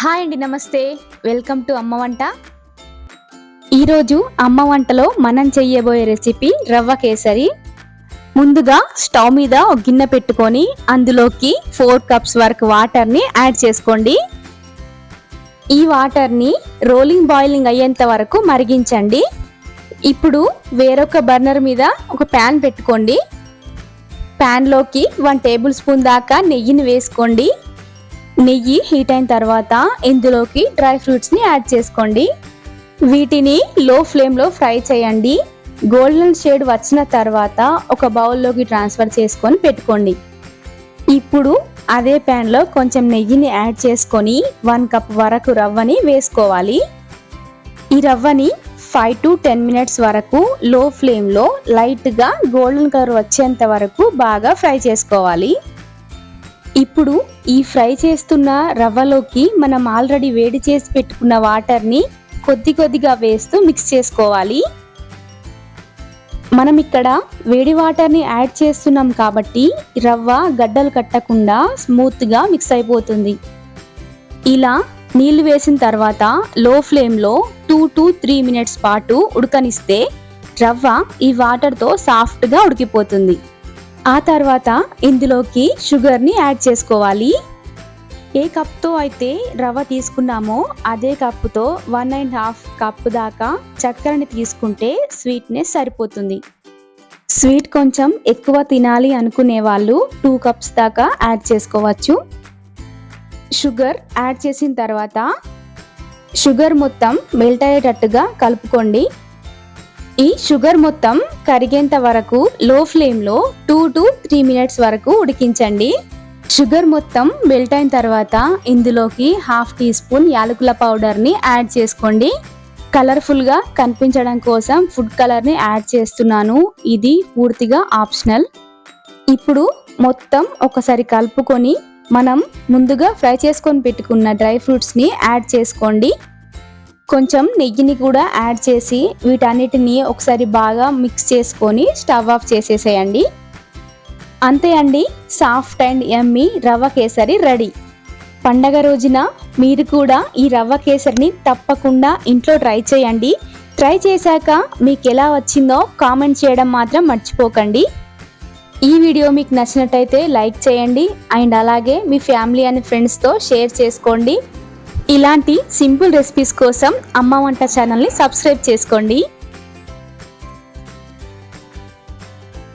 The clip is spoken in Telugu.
హాయ్ అండి నమస్తే. వెల్కమ్ టు అమ్మ వంట. ఈరోజు అమ్మ వంటలో మనం చెయ్యబోయే రెసిపీ రవ్వ కేసరి. ముందుగా స్టవ్ మీద ఒక గిన్నె పెట్టుకొని అందులోకి ఫోర్ కప్స్ వరకు వాటర్ని యాడ్ చేసుకోండి. ఈ వాటర్ని రోలింగ్ బాయిలింగ్ అయ్యేంత వరకు మరిగించండి. ఇప్పుడు వేరొక బర్నర్ మీద ఒక ప్యాన్ పెట్టుకోండి. ప్యాన్లోకి వన్ టేబుల్ స్పూన్ దాకా నెయ్యిని వేసుకోండి. నెయ్యి హీట్ అయిన తర్వాత ఇందులోకి డ్రై ఫ్రూట్స్ని యాడ్ చేసుకోండి. వీటిని లో ఫ్లేమ్లో ఫ్రై చేయండి. గోల్డెన్ షేడ్ వచ్చిన తర్వాత ఒక బౌల్లోకి ట్రాన్స్ఫర్ చేసుకొని పెట్టుకోండి. ఇప్పుడు అదే ప్యాన్లో కొంచెం నెయ్యిని యాడ్ చేసుకొని వన్ కప్ వరకు రవ్వని వేసుకోవాలి. ఈ రవ్వని ఫైవ్ టు టెన్ మినిట్స్ వరకు లో ఫ్లేమ్లో లైట్గా గోల్డెన్ కలర్ వచ్చేంత వరకు బాగా ఫ్రై చేసుకోవాలి. ఇప్పుడు ఈ ఫ్రై చేస్తున్న రవ్వలోకి మనం ఆల్రెడీ వేడి చేసి పెట్టుకున్న వాటర్ని కొద్ది కొద్దిగా వేస్తూ మిక్స్ చేసుకోవాలి. మనం ఇక్కడ వేడి వాటర్ని యాడ్ చేస్తున్నాం కాబట్టి రవ్వ గడ్డలు కట్టకుండా స్మూత్గా మిక్స్ అయిపోతుంది. ఇలా నీళ్ళు వేసిన తర్వాత లో ఫ్లేమ్లో టూ టు త్రీ మినిట్స్ పాటు ఉడకనిస్తే రవ్వ ఈ వాటర్తో సాఫ్ట్గా ఉడికిపోతుంది. ఆ తర్వాత ఇందులోకి షుగర్ని యాడ్ చేసుకోవాలి. ఏ కప్తో అయితే రవ్వ తీసుకున్నామో అదే కప్పుతో వన్ అండ్ హాఫ్ కప్ దాకా చక్కెరని తీసుకుంటే స్వీట్నెస్ సరిపోతుంది. స్వీట్ కొంచెం ఎక్కువ తినాలి అనుకునే వాళ్ళు టూ కప్స్ దాకా యాడ్ చేసుకోవచ్చు. షుగర్ యాడ్ చేసిన తర్వాత షుగర్ మొత్తం మెల్ట్ అయ్యేటట్టుగా కలుపుకోండి. ఈ షుగర్ మొత్తం కరిగేంత వరకు లో ఫ్లేమ్లో టూ టు త్రీ మినిట్స్ వరకు ఉడికించండి. షుగర్ మొత్తం మెల్ట్ అయిన తర్వాత ఇందులోకి హాఫ్ టీ స్పూన్ యాలకుల పౌడర్ని యాడ్ చేసుకోండి. కలర్ఫుల్గా కనిపించడం కోసం ఫుడ్ కలర్ని యాడ్ చేస్తున్నాను. ఇది పూర్తిగా ఆప్షనల్. ఇప్పుడు మొత్తం ఒకసారి కలుపుకొని మనం ముందుగా ఫ్రై చేసుకొని పెట్టుకున్న డ్రై ఫ్రూట్స్ని యాడ్ చేసుకోండి. కొంచెం నెయ్యిని కూడా యాడ్ చేసి వీటన్నిటిని ఒకసారి బాగా మిక్స్ చేసుకొని స్టవ్ ఆఫ్ చేసేసేయండి. అంతే అండి సాఫ్ట్ అండ్ ఎమ్మి రవ్వ కేసరి రెడీ. పండగ రోజున మీరు కూడా ఈ రవ్వ కేసరిని తప్పకుండా ఇంట్లో ట్రై చేయండి. ట్రై చేశాక మీకు ఎలా వచ్చిందో కామెంట్ చేయడం మాత్రం మర్చిపోకండి. ఈ వీడియో మీకు నచ్చినట్టయితే లైక్ చేయండి అండ్ అలాగే మీ ఫ్యామిలీ అండ్ ఫ్రెండ్స్తో షేర్ చేసుకోండి. ఇలాంటి సింపుల్ రెసిపీస్ కోసం అమ్మ వంట ఛానల్ని సబ్స్క్రైబ్ చేసుకోండి.